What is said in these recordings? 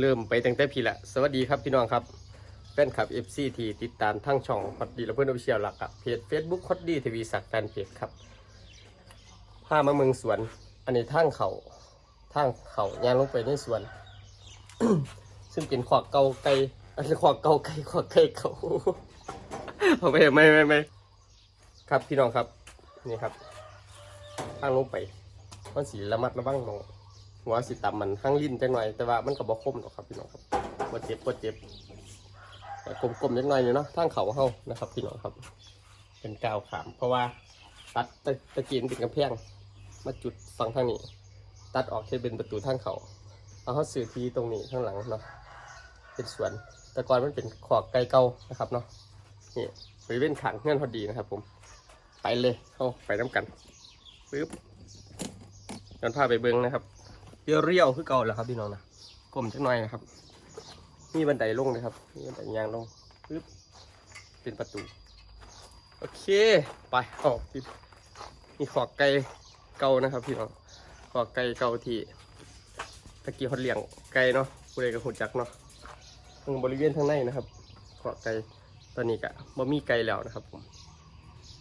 เริ่มไปตั้งแต่พี่ละสวัสดีครับพี่น้องครับแฟนคลับ FC ที่ติดตามทั้งช่องฮอตดีและเพื่อนออฟฟิเชียลหลักกับเพจ Facebook ฮอตดีทีวีสักแฟนเพจครับพามาเมืองสวน อันนี้ทางเขาทางเขายางลงไปในสวน ซึ่งเป็นขวากเกาไก่อันนี้ขวากเกาไก่ขวากไก่เขาเอาไปไม่ไม่ไม่ครับพี่น้องครับนี่ครับทางลงไปมันสีระมัดระวังหนอง หัวสิต่ำมันข้างลิ้นจังหน่อยแต่ว่ามันก็บ่คมหรอกครับพี่น้องครับบ่เจ็บบ่เจ็บแต่กลมๆจังหน่อยเนาะทางเขาเฮานะครับพี่น้องครับ เป็นกาวขาม เพราะว่าตัดตะตะเกียนเป็นกำแพงมาจุดฝั่งทางนี้ ตัดออกแค่เป็นประตูทางเขาเอาเขาสื่อทีตรงนี้ข้างหลังเนาะเป็นสวน แต่ก่อนมันเป็นขอกไก่เก่านะครับเนาะนี่บริเวณขังเงื่อนพอดีนะครับ ผม ไปเลยเข้าไปน้ำกันปึ๊บย้อนพาไปเบิ้งนะครับ เรียวๆคือเก่าแล้วครับพี่น้องนะกลมจักหน่อยนะครับมีบันไดลงนะครับมีบันไดยางลงปึ๊บเป็นประตู โอเค ไปออกปิดมีขอกไก่เก่านะครับ พี่น้องขอกไก่เก่าที่ตะกี้เขาเลี้ยงไก่เนาะผู้ใดก็หูจักเนาะตรงบริเวณข้างในนะครับขอกไก่ตอนนี้ก็บ่มีไก่แล้วนะครับผม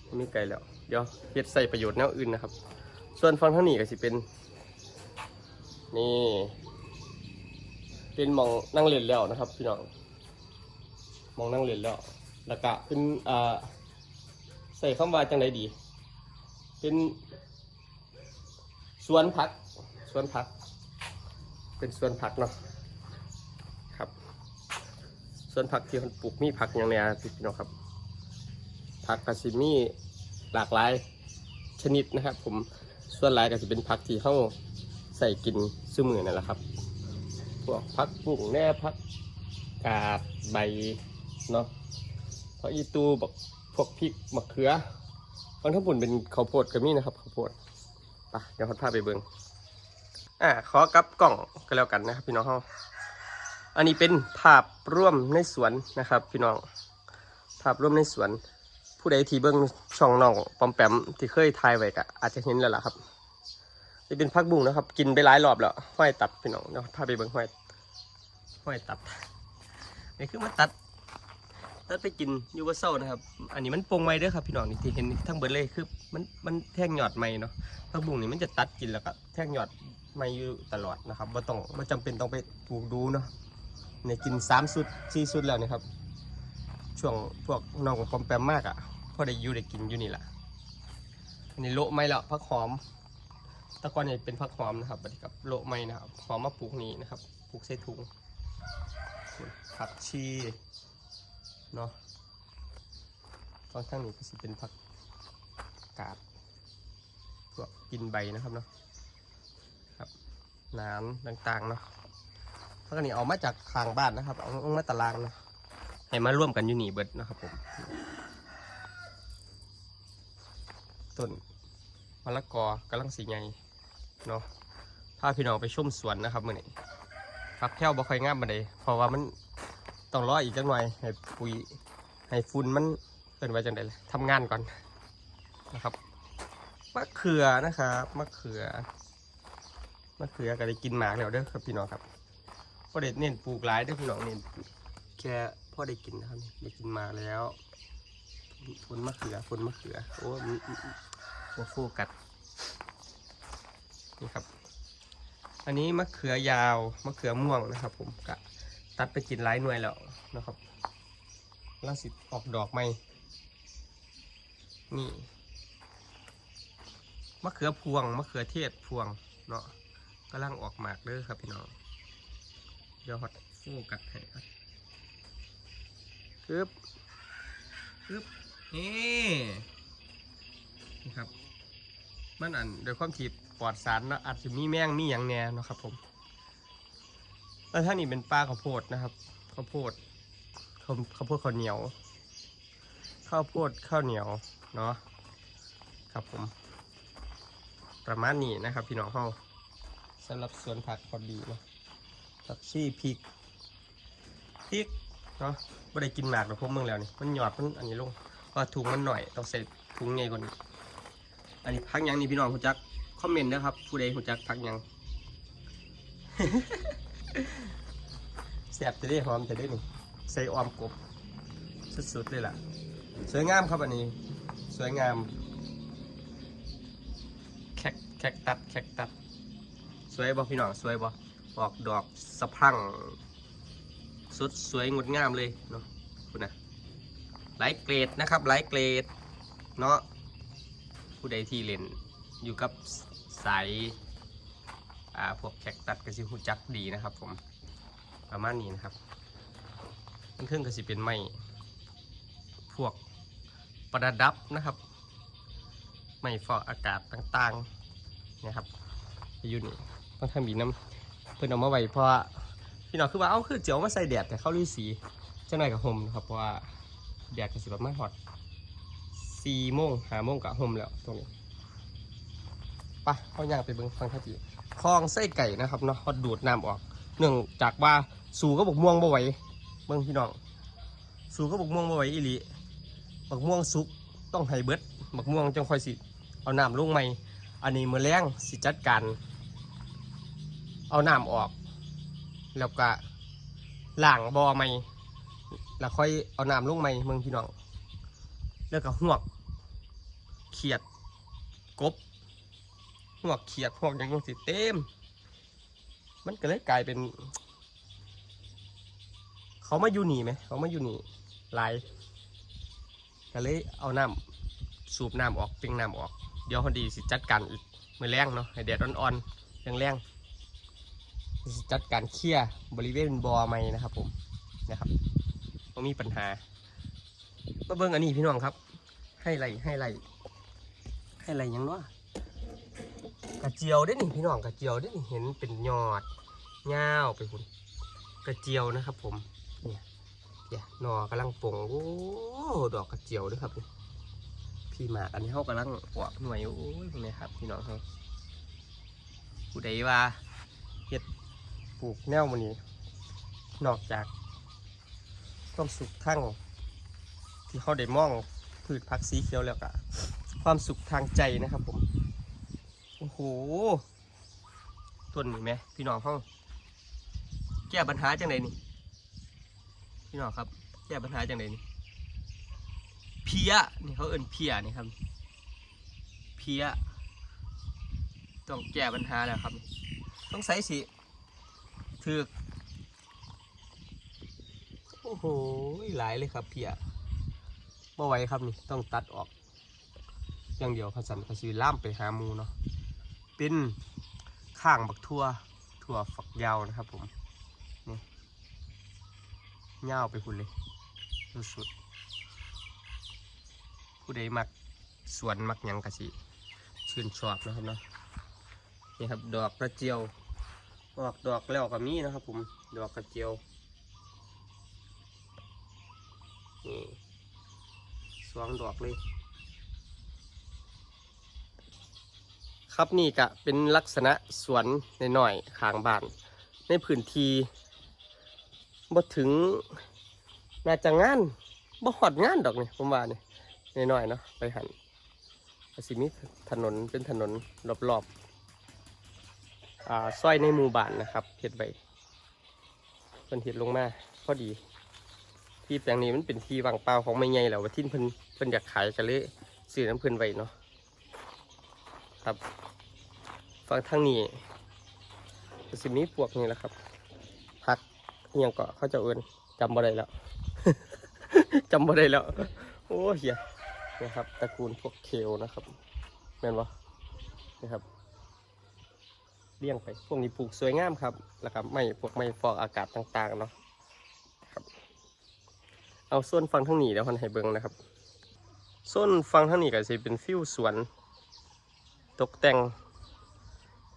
บ่มีไก่แล้ว เดี๋ยวเฮ็ดใส่ประโยชน์แนวอื่นนะครับ ส่วนฝั่งทางนี้ก็สิเป็น นี่ เป็นมองนั่งเล่นแล้วนะครับพี่น้องมองนั่งเล่นแล้วแล้วก็เป็นอ่าใส่คำว่าจังไดดี เป็นสวนผักสวนผัก เป็นสวนผักเนาะครับสวนผักที่คนปลูกมีผักอย่างเนี้ยพี่น้องครับผักกระสิมีหลากหลายชนิดนะครับ ผมส่วนหลายก็จะเป็นผักที่เข้า ใส่กินซื้อมือนั่นแหละครับ พวกพักบุ่งแน่พักกาดใบเนาะเพราะอีตูแบบพวกพริกมะเขือบางทั้งปุ่นเป็นข้าวโพดก็มีนะครับข้าวโพดไปะเดี๋ยวขอพาไปเบิงอ่าขอกลับกล่องก็แล้วกันนะครับ พี่น้องเฮาอันนี้เป็นภาพร่วมในสวนนะครับ พี่น้อง ภาพร่วมในสวน ผู้ใดที่เบิ้งช่องน้องปอมแปมที่เคยถ่ายไว้ก็อาจจะเห็นแล้วล่ะครับ จะเป็นพักบุ้งนะครับ กินไปหลายรอบแล้วห้อยตับพี่น้องเดี๋ยวพาไปเบิ่งห้อยห้อยตับนี่คือมันตัดตัดไปกินอยูวาเซานะครับ อันนี้มันปรุงไม้เด้อครับพี่น้องนี่ที่เห็นทั้งเบิดเลยคือมันมันแท่งหยอดไม้เนาะพักบุ้งนี่มันจะตัดกินแล้วก็แท่งหยอดไม้อยู่ตลอดนะครับว่าต้องว่าจำเป็นต้องไปปลูกดูเนาะเนี่ยกินสามสุดสี่สุดแล้วนี่ครับ ช่วงพวกน้องของปอมแปมมากอะ่ะพอได้อยู่ได้กินอยู่นี่แหละอันนี้โละไม้แล้วพักหอม แตะกอนเนี่ยเป็นผักหอมนะครับบัดนี้กับโลไม้นะครับหอมมาปลูกนี้นะครับปลูกใส่ถุงผักชีเนาะฟังข้างนี้ก็สิเป็นผักกาดพวกกินใบนะครับเนาะครับน้ำต่างๆเนาะพักอนนี้เอามาจากทางบ้านนะครับ เอาเอามาตารางเนาะให้มาร่วมกันอยู่นี่เบิดนะครับผมต้นมะละกอกำลังสีใหญ่ เนาะพาพี่น้องไปชมสวนนะครับมื่อนี้ฟักแค่วบ่ค่อยงามมาเลยเพราะว่ามันต้องรออีกจังหน่อยให้ปุ๋ยให้ฝุ่นมันเป็นไว้จังไดเลยทำงานก่อนนะครับมะเขือนะครับมะเขือมะเขือก็ได้กินหมากแล้วเด้อครับพี่น้องครับพอเด็ดเน้นปลูกหลายเด้อพี่น้องเน้นแค่พ่อได้กินนะครับได้กินหมากแล้วฝนมะเขือฝนมะเขือโอ้ยหัวโฟกัส นี่ครับ อันนี้มะเขือยาวมะเขือม่วงนะครับ ผมกะตัดไปกินหลายหน่วยแล้วนะครับล่าสิออกดอกไหมนี่มะเขือพวงมะเขือเทศพวงเนาะกำลังออกหมากเด้อครับพี่น้องเดี๋ยวฮอตโฟกัสให้ครับปึ๊บปึ๊บนี่นี่ครับมันอันโดยความที่ ปลอดสารเนาะอาจจะมีแมงมีอย่างแหน่เนาะครับผมแล้วท่านี่เป็นปลาข้าวโพดนะครับข้าวโพดข้าวข้าวโพดข้าวเหนียว ข้าวโพดข้าวเหนียวเนาะครับผม ประมาณนี้นะครับ พี่น้องเฮาสำหรับสวนผักพอดีเนาะผักชีพริกพริกเนาะไม่ได้กินหมากหรอกพวกมืองแล้วนี่มันหยอดมันอันนี้ลงเพราถุงมันหน่อยต้องใส่ถุงใหญ่กว่านี้อันนี้พักยังนี่พี่น้องคุณจัก คอมเมนต์นะครับ ผู้ใดคุณจักพักหยังแสบจะได้หอมจะได้นี่ใส่ออมกบ สุดๆเลยล่ะ สวยงามครับอันนี้ สวยงาม แคคแคคตัดแคคตัด สวยบ่พี่น้องสวยบ่ออกดอกสะพรั่งสุดสวยงดงามเลยเนาะคุณนะหลายเกรดนะครับหลายเกรดเนาะผู้ใดที่เล่นอยู่กับ สายอ่าพวกแคคตัดก็สิหูจักดีนะครับ ผมประมาณนี้นะครับเครื่องก็สิเป็นไม้พวกประดับนะครับ ไม่ฟอกอากาศต่างๆนะครับอยู่นี่ต้องทำบีน้ำเพื่อนเอามาไว้เพราะพี่น้องคือว่าเอาคือเจียวมาใส่แดดแต่เข้าฤาษีเจ้าหน่อยกับห่มนะครับเพราะว่าแดดก็สิแบบมาณหอดสี่โมงหาโมงกับห่มแล้วตรงนี้ ไปเขาย่างไปเบิ้งฟังท่าทีคลองไส้ไก่นะครับเนาะเขาดูดน้ำออก เนื่องจากว่าสูก็บกม่วงบ่ไหวเบิ้งพี่น้อง สูก็บกม่วงบ่ไหวอีหลีบักม่วงสุกต้องให้เบิดบักม่วงจังค่อยสิ เอาน้ำลงใหม่ อันนี้มือแรงสิจัดการ เอาน้ำออก แล้วก็ล้างบอใหม่ แล้วค่อยเอาน้ำลงใหม่เมืองพี่น้อง แล้วก็หวก เขียด กบ วกเขียดหวกอย่างนี้สิเต็ม มันก็เลยกลายเป็น เขามาอยู่นี่ไหม เขามาอยู่นี่หลายก็เลยเอาน้ำสูบน้ำออกเป่งน้ำออก เดี๋ยวพอดีสิจัดการอีกมือแรงเนาะให้แดดอ่อนๆแรงๆสิจัดการเคลียร์บริเวณบอใหม่นะครับ ผมนะครับไม่มีปัญหามาเบิ่งอันนี้พี่น้องครับ ให้ไรให้ไรให้ไรยังเนาะ กระเจียวได้อนี่พี่น้องกระเจียวได้อนี่เห็นเป็นยอดยาไปคุณกระเจียวนะครับ ผมเนี่ยเนี่ยหนอกำลังปงโอ้ดอกกระเจียวด้วยครับพี่หมากอันนี้เขากำลังปอกหน่วยโอ้ยพวกนี้ครับ พี่น้องเขาผู้ใดว่าเห็ดปลูกแนวมันนี้ นอกจากความสุขทั้งที่เขาได้มองพืชผักสีเขียวแล้วก็ความสุขทางใจนะครับผม โอ้โหต้นนี่ไหมพี่น้องเขาแก้ปัญหาจังไดนี่ พี่น้องครับ แก้ปัญหาจังไดนี่ เพียนี่เขาเอิ้นเพียนี่ครับ เพียต้องแก้ปัญหาแล้วครับ ต้องใส่สีถือโอ้โหหลายเลยครับเพียบ่ไหวครับนี่ต้องตัดออก อย่างเดียวขสันขสีล่ามไปหาหมูเนาะ เป็นข้างบักทั่วถั่วฝักยาวนะครับผมนี่ยาวไปคุณเลยสุดๆผู้ใดมักสวนมักยังกะสิชื่นชอบนะครับเนาะนี่ครับดอกกระเจียวออกดอกแล้วก็มีนะครับผมดอกกระเจียวนี่สองดอกเลย ครับนี่กะเป็นลักษณะสวนในหน่อยขางบ้าน ในพื้นที่บ่ถึงน่าจะงานบ่หอดงานดอกนี่ผมว่านี่ใน้อยเนาะไปหันสิมีถนนเป็นถนนรอบๆอ่าซอยในหมู่บ้านนะครับเฮ็ดไว้เพิ่นเฮ็ดลงมาพอดี ที่แปลงนี้มันเป็นที่วางเปล่าของไม่ใหญ่แล้วว่าที่เพิ่นเพิ่นอยากขายกันเลยซื้อน้ำเพิ่นไว้เนาะครับ ฝั่งทางนี้ก็สิมีพวกนี้แหละครับผักอหยังก็เขาเจะเอิ้นจำบ่ได้แล้วจำบ่ได้แล้ว โอ้เหี้ยนะครับตระกูลพวกเคลนะครับแม่นบ่นะครับเลี้ยงไปพวกนี้ปลูกสวยงามครับแล้วก็ไม่พวกไม่ฟอกอากาศต่างๆเนาะครับ เอาส่วนฟังทั้งนี้แล้วคนให้เบิ่งนะครับส่วนฟังทั้งนี้ก็สิเป็นฟิวสวน ตกแต่ง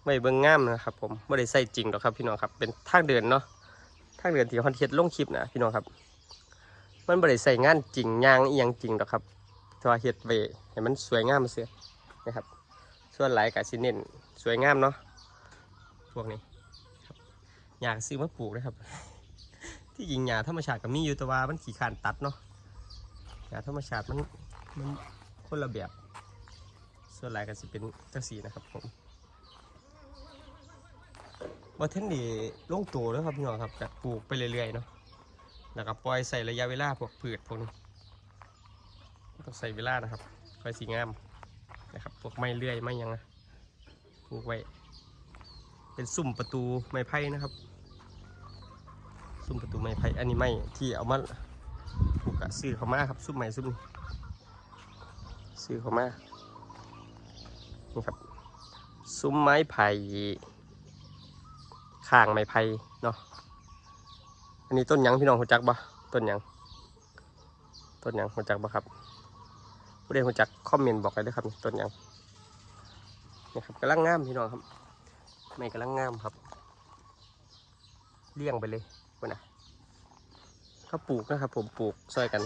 ไม่เบิ่งงามนะครับ ผมไม่ได้ใส่จริงหรอกครับพี่น้องครับ เป็นทางเดินเนาะทางเดินที่คอนเทนต์ลงคลิปนะพี่น้องครับ มันบริใส่งานจริงยางเอียงจริงหรอกครับแตัวาเฮ็ดไว้ให้มันสวยงามเสียนะครับ ส่วนหลายกับสิเน้นสวยงามเนาะพวกนี้ครับอยากซื้อมาปลูกนะครับ ที่จริงหญ้าธรรมชาติก็มีอยู่แต่ว่ามันขี้ขานตัดเนาะหญ้าธรรมชาติมันมันคนละแบบ ส่วนหลายก็สิเป็นจังสีนะครับผม ว่าท่านนี่ลงตัวแล้วครับพี่น้องครับแบบปลูกไปเรื่อยๆเนาะแล้วก็ปล่อยใส่ระยะเวลาพวกพืชพวกนี้ต้องใส่เวลานะครับค่อยสีงามนะครับพวกไม้เลื่อยไม้ยังนะปลูกไว้ เป็นสุ่มประตูไม้ไผ่นะครับสุ่มประตูไม้ไผ่อันนี้ไม้ที่เอามาปลูกอะซื้อเขามาครับสุ่มไม้สุ่มซื้อเขามานี่ครับ ซุ้มไม้ไผ่ ข้างไม้ไผ่เนาะอันนี้ต้นยังพี่น้องหัวจักบ่ต้นยังต้นยังหัวจักบ่ครับผู้ใดหัวจักคอมเมนต์บอกเลยด้วยครับต้นยังนี่ครับกำลังงามพี่น้องครับไม่กำลังงามครับเลี้ยงไปเลยคนน่ะเขาปลูกนะครับ ผมปลูกซอยกัน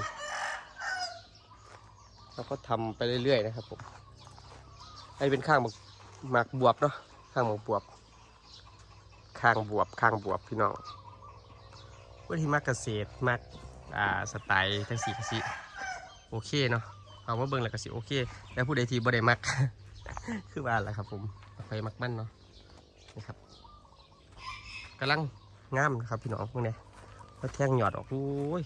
แล้วก็ทำไปเรื่อยๆนะครับผมอันนี้เป็นข้างบักหมากบวบเนาะข้างหมากบวบ ข้างบวบข้างบวบพี่น้องว่าที่มักเกษตรมักอ่าสไตล์ทั้งสี่กสิโอเคเนาะเอามาเบิ่งแล้วก็สิโอเค แล้วผู้ใดที่บ่ได้มัก คือว่าแหละครับผมไปมักมันเนาะนี่ครับกำลังงามนะครับพี่น้องพวกนี้แล้วแทงหยอดออกโอ้ย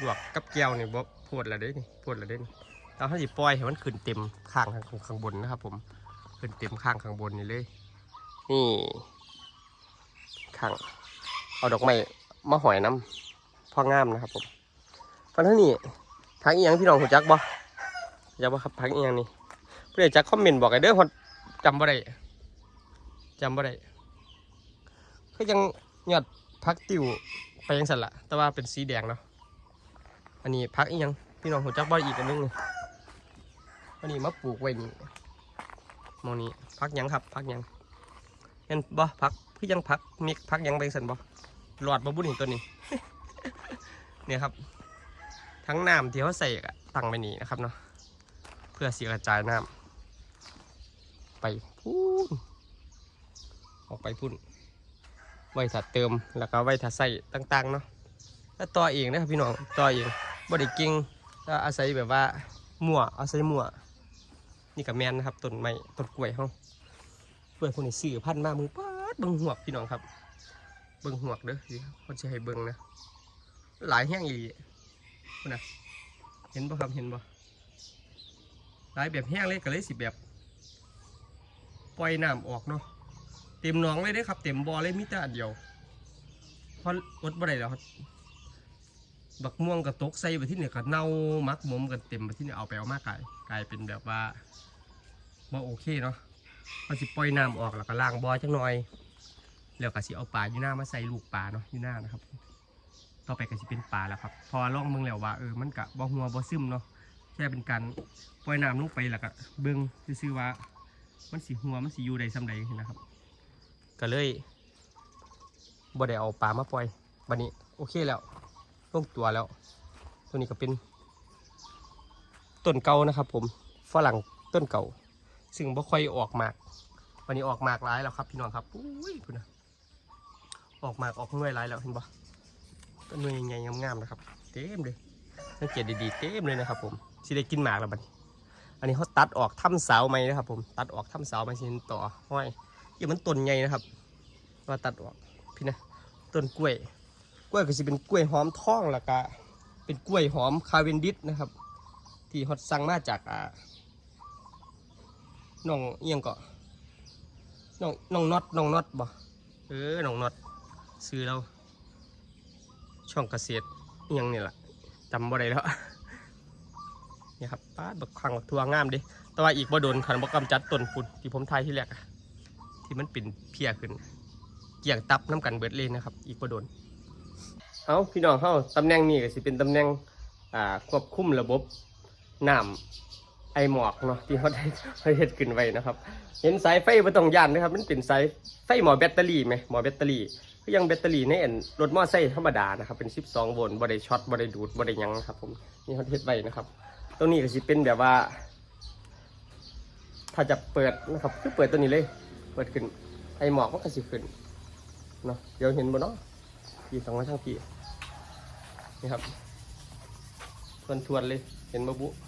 ลวกกับแก้วนี่บ่พูดแล้วเด้นี่พูดแล้วเด้นี่เราถ้าสิปล่อยให้มันขึ้นเต็มข้างข้างข้างบนนะครับ ผมขึ้นเต็มข้างข้างบนนี่เลยนี่ ข้าง เอาดอกไม้มาหอยน้ำพ่องามนะครับผมฟันเท่านี้พักอีหยังพี่น้องหูจักบ่จักบ่ครับพักอีหยังนี่เพื่อจักคอมเมนต์บอกไอ้เด้อคนจำบ่ได้จำบ่ได้ก็ยังยอดพักติวไปยังสันละแต่ว่าเป็นสีแดงเนาะอันนี้พักอีหยังพี่น้องหูจักบ่อีกอันนึงนี่อันนี้มาปลูกไว้นี่มองนี้พักยังครับพักยัง เห็นบ่พักคือยังพักมีพักยังไปสันบ่หลอดบ่บุญเห็นตัวนี้ เนี่ยครับ ทั้งน้ำที่เขาใส่ตั้งไปนี่นะครับเนาะเพื่อเสียกระจายน้ำไปพูนออกไปพุ่นไว้ถัดเติมแล้วก็ไว้ถัดใส่ต่างๆเนาะแล้วต่อเองนะครับพี่น้องต่อเองบ่ได้เก่งก็อาศัยแบบว่ามั่วอาศัยมั่วนี่กับแมนนะครับต้นไม้ต้นกล้วยเขา กล้วยคนนี้ซื้อพันมามือป๊าดเบิ้งหวกพี่น้องครับ เบิ้งหวกเด้อสิเขาจะให้เบิ้งนะ หลายแห้งอีหลีคุณนะเห็นบ่ครับเห็นบ่หลายแบบแห้งเลยก็เลยสิแบบปล่อยน้ำออกเนาะเต็มหนองเลยเด้ครับ เต็มบ่อเลยมีแต่อันเดียวเพราะอดบ่ได้แล้วครับบักม่วงกับตกใส่ไปที่เนี่ยก็เน่ามักหมมกันเต็มไปที่เนี่ยเอาไปเอามากลายกลายเป็นแบบว่าบ่โอเคเนาะ เขาสิปล่อยน้ำออกแล้วก็ล้างบ่อจังหน่อย แล้วก็สิเอาปลาอยู่หน้ามาใส่ลูกปลาเนาะอยู่หน้านะครับ ต่อไปก็สิเป็นปลาแล้วครับ พอลองเบิ่งแล้วว่าเออมันกะบ่หัวบ่ซึมเนาะแค่เป็นการปล่อยน้ำลงไปแล้วก็เบิ่งซื่อว่า มันสิหัวมันสิอยู่ใดซำใดนะครับ ก็เลยบ่ได้เอาปลามาปล่อยบัดนี้โอเคแล้วลงตัวแล้ว ตัวนี้ก็เป็นต้นเก่านะครับ ผมฝรั่งต้นเก่า ซึ่งบ่ค่อยออกหมาก วันนี้ออกหมากร้ายแล้วครับ พี่น้องครับอุ้ยพุ่นนะออกหมากออกหน่วยร้ายแล้วเห็นปะต้นหน่วยใหญ่ๆงามๆนะครับเต็มเลยสังเกตดีๆเต็มเลยนะครับ ผมสิได้กินหมากแล้วบัดอันนี้เขาตัดออกถ้ำเสาไหมนะครับ ผมตัดออกถ้ำเสาไหมเห็นต่อห้อยเกี่ยมันต้นใหญ่นะครับว่าตัดออกพี่นะต้นกล้วย กล้วยก็สิเป็นกล้วยหอมทองแล้วก็เป็นกล้วยหอมคาเวนดิสนะครับ ที่ฮอตสั่งมาจากอ่า น้องเอียงก็น้องน้องน็อตน้องน็อตบ่เออน้องน็อตซื้อเราช่องเกษตรเอียงนี่แหละจำบ่ได้แล้วนี่ครับป้าบักขังบักทัวงามเดิแต่ว่าอีกบ่โดนขันบ่กำจัดต้นฝุ่นที่ผมทายที่แรกอะที่มันเป็นเพียขึ้น เกี่ยงตับน้ำกันเบิดเลยนะครับ อีกบ่โดนเอาพี่น้องเข้าตำแหน่งนี้ก็สิเป็นตำแหน่งควบคุมระบบน้ำ ไอหมอกเนาะที่เขาได้เขาเฮ็ดขึ้นไว้นะครับ เห็นสายไฟบ่ต้องยานนะครับ มันเป็นสายไฟหมอแบตเตอรี่ไหมหมอแบตเตอรี่ก็ยังแบตเตอรี่ในอันรถมอเตอร์ไซค์ธรรมดานะครับเป็น 12 โวลต์บ่ได้ช็อตบ่ได้ดูดบ่ได้ยังนะครับผมนี่เขาเฮ็ดไว้นะครับตรงนี้ก็สิเป็นแบบว่า ถ้าจะเปิดนะครับคือเปิดตัวนี้เลย เปิดขึ้นไอหมอกมันก็สิขึ้นเนาะเดี๋ยวเห็นบ่เนาะพี่สองมาทางพี่นี่ครับทวนๆเลยเห็นบ่บุนี่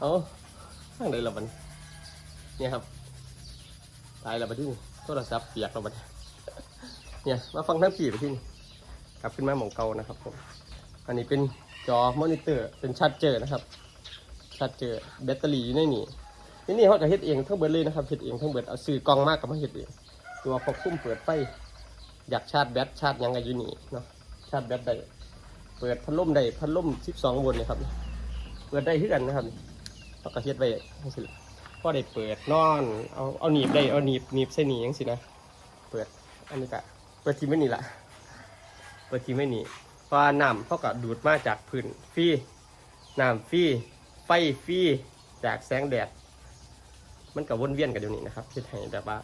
เอาทางไหนละมันเนี่ยครับ ตายแล้วไปที่นี่โทรศัพท์เปียกแล้วบันเนี่ยมาฟังทั้งผีไปที่นี่กลับขึ้นมาหมองเก่านะครับผมอันนี้เป็นจอมอนิเตอร์เป็นชาร์จเจอร์นะครับชาร์จเจอร์แบตเตอรี่อยู่ในนี่นี่นี่เขาจะเฮ็ดเองทั้งเบิดเลยนะครับเฮ็ดเองทั้งเบิดเอาซื้อกล้องมากกับมาเฮ็ดเองตัวควบคุมเปิดไฟอยากชาร์จแบตชาร์จยังไงอยู่นี่เนาะชาร์จแบตได้เปิดพัดลมได้พัดลม12โวลต์นี่ยครับ เปิดได้ที่กันนะครับเขาก็เฮ็ดไว้จังซี่ล่ะพอได้เปิดนอน เอาเอาหนีบได้เอาหนีบหนีบใส่หนีบจังซี่นะเปิดอันนี้ก็เปิดทีไม่หนีละเปิดทีไม่หนีเพราะน้ำเขาก็ดูดมาจากพื้นฟรีน้ำฟรีไฟฟรีจากแสงแดด มันก็วนเวียนกันอยู่นี่นะครับเฮ็ดให้แบบว่า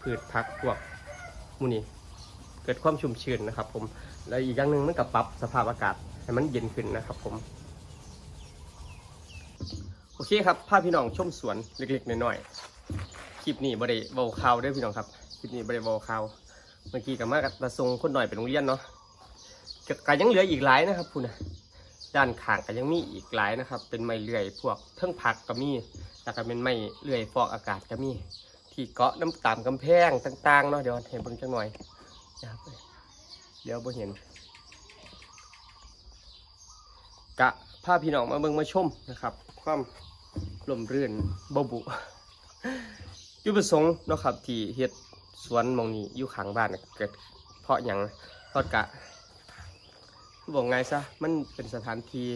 พืชพักพวกมูนี่เกิดความชุ่มชื้นนะครับ ผม แล้วอีกอย่างหนึ่งมันก็ปรับสภาพอากาศให้มันเย็นขึ้นนะครับ ผม เคครับพาพี่น้องชมสวนเล็กๆน้อยๆคลิปนี้บริเวาข่าวด้วยพี่น้องครับคลิปนี้บริเวาข่าวเมื่อกี้กับมากับตาทรงคนหน่อยไปโรงเรียนเนาะก็ก็ยังเหลืออีกหลายนะครับคุณนะด้านข้างก็ยังมีอีกหลายนะครับ เป็นไม้เลื่อยพวกเทิงผักก็มีแล้วก็เป็นไม้เลื่อยฟอกอากาศก็มี ที่เกาะน้ำตามกำแพงต่างๆเนาะเดี๋ยวเห็นเบิ่งจังหน่อยนะครับเดี๋ยวบ่เห็นกะพาพี่น้องมาเบิ่งมาชมนะครับ ความ ลมรื่นบบุจุประสงค์เนาะครับที่เฮ็ดสวนมองนี้อยู่ข้างบ้านน่ะเกิดเพราะหยังเพราะกะบอกไงซะมันเป็นสถานที่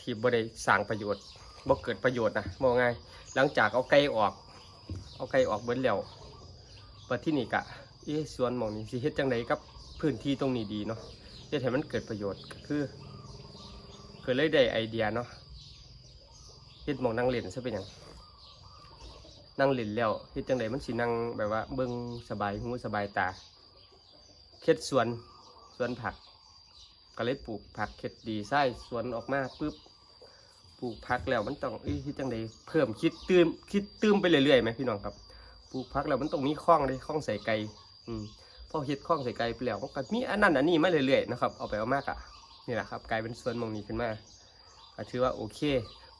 ที่บ่ได้สร้างประโยชน์บ่เกิดประโยชน์นะบอกไงหลังจากเอาไก่ออก เอาไก่ออกเบิดแล้วปัดที่นี่กะเอ๊ะสวนมองนี้สิเฮ็ดจังไดกับพื้นที่ตรงนี้ดีเนาะเฮ็ดให้มันเกิดประโยชน์ก็คือเคยเลยได้ไอเดียเนาะ เฮ็ดมองนั่งเล่นซะเป็นหยังนั่งเล่นแล้วเฮ็ดจังไดมันสินั่งแบบว่าเบิ่งสบายหูสบายตาเฮ็ดสวนสวนผัก ก็เลยปลูกผักเฮ็ดดีไส้สวนออกมาปุ๊บปลูกผักแล้วมันต้องเอ้ยเฮ็ดจังไดเพิ่มคิดตื้มคิดตื้มไปเรื่อยๆไหมพี่น้องครับปลูกผักแล้วมันต้องมีคล้องเลยคล้องใส่ไก่อืมพอเฮ็ดคล้องใส่ไก่ไปแล้วมันก็มีอันนั้นอันนี้มาเรื่อยๆนะครับเอาไปเอามากอะนี่แหละครับ กลายเป็นสวนมองนี้ขึ้นมาถือว่าโอเค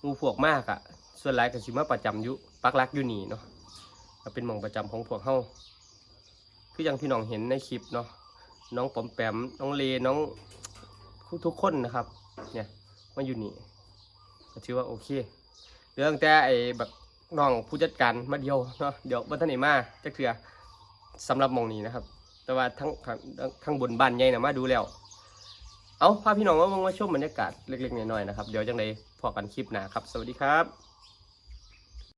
มูพวกมากอะส่วนหลายก็สิมาประจำอยู่ปักลักอยู่นี่เนาะก็เป็นหมองประจำของพวกเฮาคืออย่างที่น้องเห็นในคลิปเนาะน้องปอมแปมน้องเลน้องทุกคนนะครับ เนี่ยมาอยู่นี่ก็ถือว่าโอเค เรื่องแต่ไอ้แบบน้องผู้จัดการมาเดียวเนาะเดี๋ยวบันทันไหนมาจะเคลียร์สำหรับหมองนี้นะครับ แต่ว่าทั้งข้างข้งบนบ้านใหญ่นะมาดูแล้ว เอาพาพี่น้องมาเบิ่งมาชมบรรยากาศเล็กๆน้อยๆนะครับ เดี๋ยวจังไดพอกันคลิปหน้าครับ สวัสดีครับ